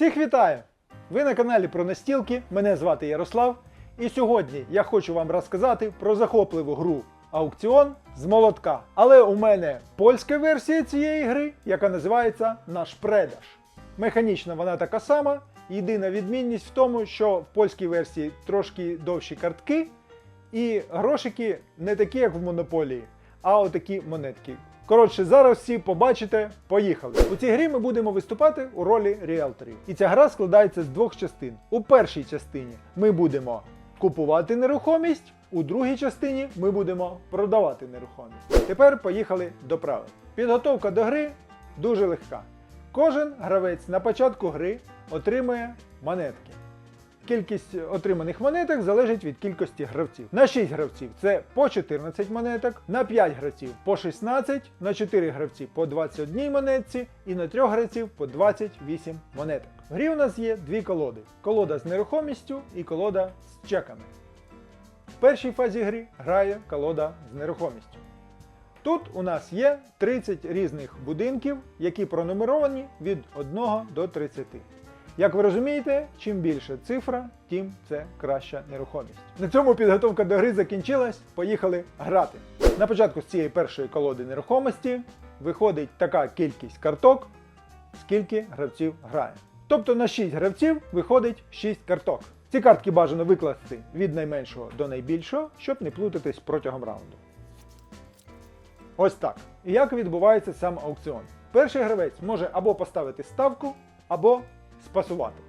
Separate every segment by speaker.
Speaker 1: Всіх вітаю! Ви на каналі про настілки. Мене звати Ярослав. І сьогодні я хочу вам розказати про захопливу гру Аукціон з молотка. Але у мене польська версія цієї гри, яка називається Наш предаж. Механічно вона така сама. Єдина відмінність в тому, що в польській версії трошки довші картки, і грошики не такі, як в монополії, а отакі монетки. Коротше, зараз всі побачите, поїхали. У цій грі ми будемо виступати у ролі ріелторів. І ця гра складається з двох частин. У першій частині ми будемо купувати нерухомість, у другій частині ми будемо продавати нерухомість. Тепер поїхали до правил. Підготовка до гри дуже легка. Кожен гравець на початку гри отримує монетки. Кількість отриманих монеток залежить від кількості гравців. На 6 гравців це по 14 монеток, на 5 гравців по 16, на 4 гравці по 21 монетці і на 3 гравців по 28 монеток. В грі у нас є дві колоди: колода з нерухомістю і колода з чеками. В першій фазі гри грає колода з нерухомістю. Тут у нас є 30 різних будинків, які пронумеровані від 1 до 30. Як ви розумієте, чим більше цифра, тим це краща нерухомість. На цьому підготовка до гри закінчилась. Поїхали грати. На початку з цієї першої колоди нерухомості виходить така кількість карток, скільки гравців грає. Тобто на 6 гравців виходить 6 карток. Ці картки бажано викласти від найменшого до найбільшого, щоб не плутатись протягом раунду. Ось так. І як відбувається сам аукціон? Перший гравець може або поставити ставку, або спасувати.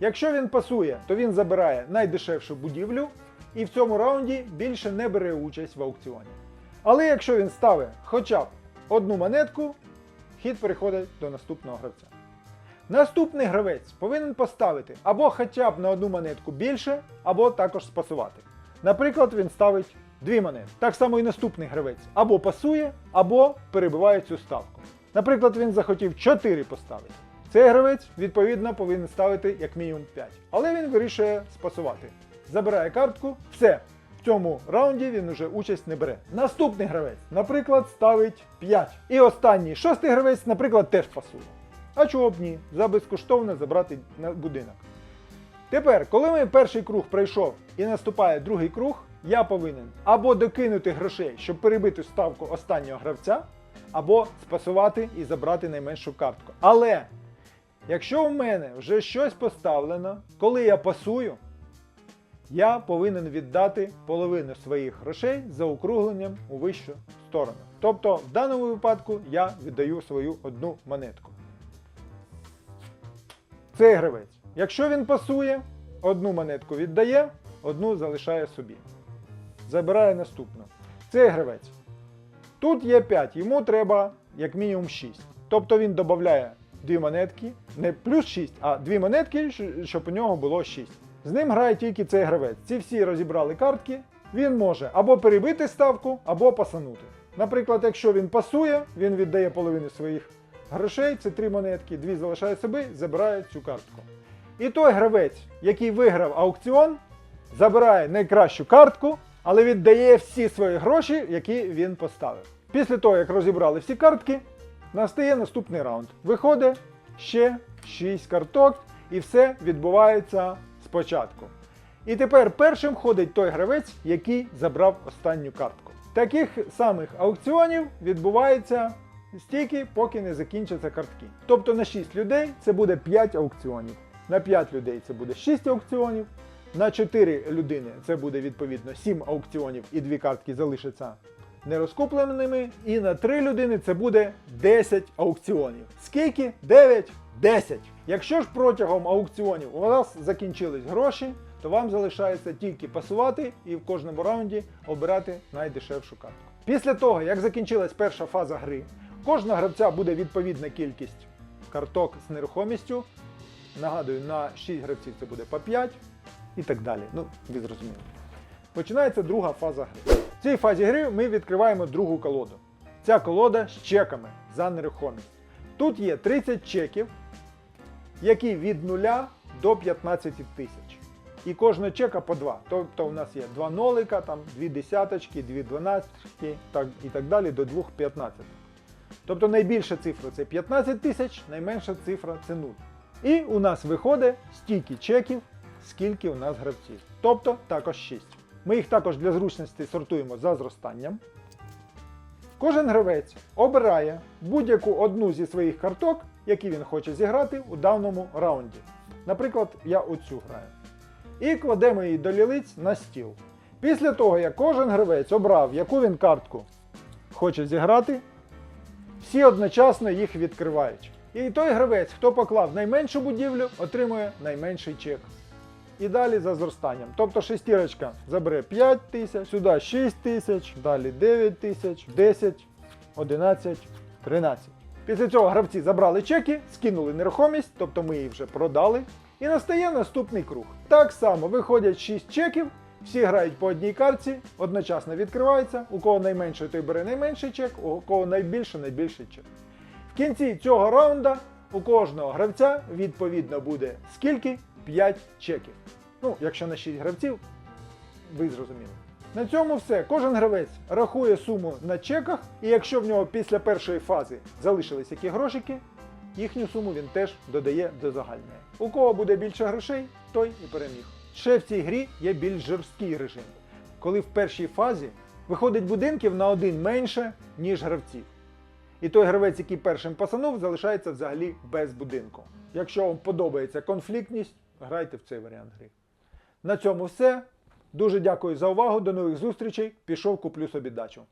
Speaker 1: Якщо він пасує, то він забирає найдешевшу будівлю і в цьому раунді більше не бере участь в аукціоні. Але якщо він ставить хоча б одну монетку, хід переходить до наступного гравця. Наступний гравець повинен поставити або хоча б на одну монетку більше, або також спасувати. Наприклад, він ставить дві монети. Так само і наступний гравець або пасує, або перебиває цю ставку. Наприклад, він захотів 4 поставити. Цей гравець, відповідно, повинен ставити як мінімум 5. Але він вирішує спасувати. Забирає картку, все. В цьому раунді він уже участь не бере. Наступний гравець, наприклад, ставить 5. І останній шостий гравець, наприклад, теж пасує. А чого б ні? За безкоштовно забрати на будинок. Тепер, коли ми перший круг пройшов і наступає другий круг, я повинен або докинути грошей, щоб перебити ставку останнього гравця, або спасувати і забрати найменшу картку. Але якщо в мене вже щось поставлено, коли я пасую, я повинен віддати половину своїх грошей за округленням у вищу сторону. Тобто, в даному випадку я віддаю свою одну монетку. Цей гравець. Якщо він пасує, одну монетку віддає, одну залишає собі. Забирає наступну. Цей гравець. Тут є 5, йому треба як мінімум 6. Тобто він додає 2 монетки, не плюс 6, а 2 монетки, щоб у нього було 6. З ним грає тільки цей гравець. Ці всі розібрали картки. Він може або перебити ставку, або пасанути. Наприклад, якщо він пасує, він віддає половину своїх грошей, це 3 монетки, 2 залишає собі, забирає цю картку. І той гравець, який виграв аукціон, забирає найкращу картку, але віддає всі свої гроші, які він поставив. Після того, як розібрали всі картки, настає наступний раунд. Виходить ще 6 карток, і все відбувається спочатку. І тепер першим ходить той гравець, який забрав останню картку. Таких самих аукціонів відбувається стільки, поки не закінчаться картки. Тобто на 6 людей це буде 5 аукціонів, на 5 людей це буде 6 аукціонів, на 4 людини це буде відповідно 7 аукціонів і 2 картки залишаться нерозкупленими. І на 3 людини це буде 10 аукціонів. Скільки? 9? 10. Якщо ж протягом аукціонів у вас закінчились гроші, то вам залишається тільки пасувати і в кожному раунді обирати найдешевшу картку. Після того, як закінчилась перша фаза гри, кожного гравця буде відповідна кількість карток з нерухомістю. Нагадую, на 6 гравців це буде по 5 і так далі. Ну, ви зрозуміли. Починається друга фаза гри. В цій фазі гри ми відкриваємо другу колоду. Ця колода з чеками за нерухомість. Тут є 30 чеків, які від 0 до 15 тисяч. І кожного чека по 2. Тобто у нас є 2 нолика, там 2 десяточки, 2 дванадцятки так, і так далі до 2 15. Тобто найбільша цифра це 15 тисяч, найменша цифра це 0. І у нас виходить стільки чеків, скільки у нас гравців. Тобто також 6. Ми їх також для зручності сортуємо за зростанням. Кожен гравець обирає будь-яку одну зі своїх карток, які він хоче зіграти у даному раунді. Наприклад, я оцю граю. І кладемо її до лілиць на стіл. Після того, як кожен гравець обрав, яку він картку хоче зіграти, всі одночасно їх відкривають. І той гравець, хто поклав найменшу будівлю, отримує найменший чек. І далі за зростанням. Тобто шестірочка забере 5 тисяч, сюди 6 тисяч, далі 9 тисяч, 10, 11, 13. Після цього гравці забрали чеки, скинули нерухомість, тобто ми її вже продали. І настає наступний круг. Так само виходять 6 чеків, всі грають по одній картці, одночасно відкривається. У кого найменший, той бере найменший чек, у кого найбільше, найбільший чек. В кінці цього раунда у кожного гравця відповідно буде скільки? 5 чеків. Ну, якщо на 6 гравців, ви зрозуміли. На цьому все. Кожен гравець рахує суму на чеках, і якщо в нього після першої фази залишились які грошики, їхню суму він теж додає до загальної. У кого буде більше грошей, той і переміг. Ще в цій грі є більш жорсткий режим, коли в першій фазі виходить будинків на один менше, ніж гравців. І той гравець, який першим пасанув, залишається взагалі без будинку. Якщо вам подобається конфліктність, грайте в цей варіант гри. На цьому все. Дуже дякую за увагу. До нових зустрічей. Пішов, куплю собі дачу.